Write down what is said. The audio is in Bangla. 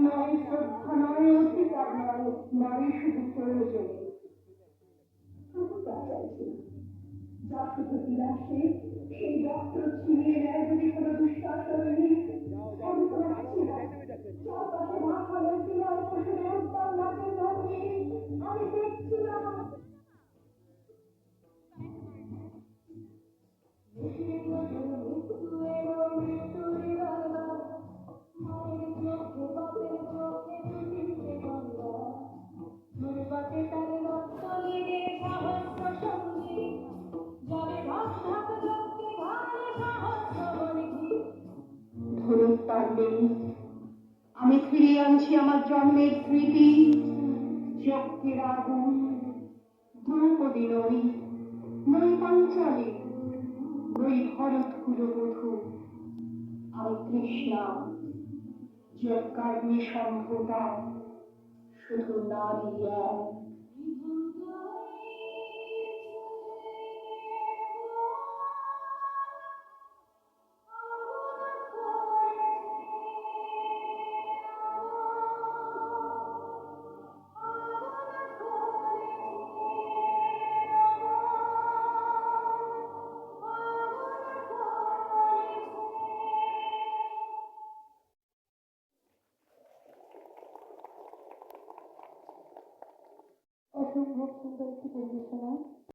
নয় শ্রদ্ধা নয় অধিকার নারী শুধু প্রয়োজন যা শুধু বিলাসে সেই রক্ত ছিনিয়ে নেয় যদি কোনো তাণ্ডে আমি ফিরিয়ে আনছি আমার জন্মের স্মৃতি যজ্ঞের আগুন, দ্রৌপদী নই নই পাঞ্চালী নই ভরত কুলবধূ আমি কৃষ্ণা, যজ্ঞাগ্নি সম্ভূতা শুধু নারী এক। Bodrum Bursa'da iki bölgesine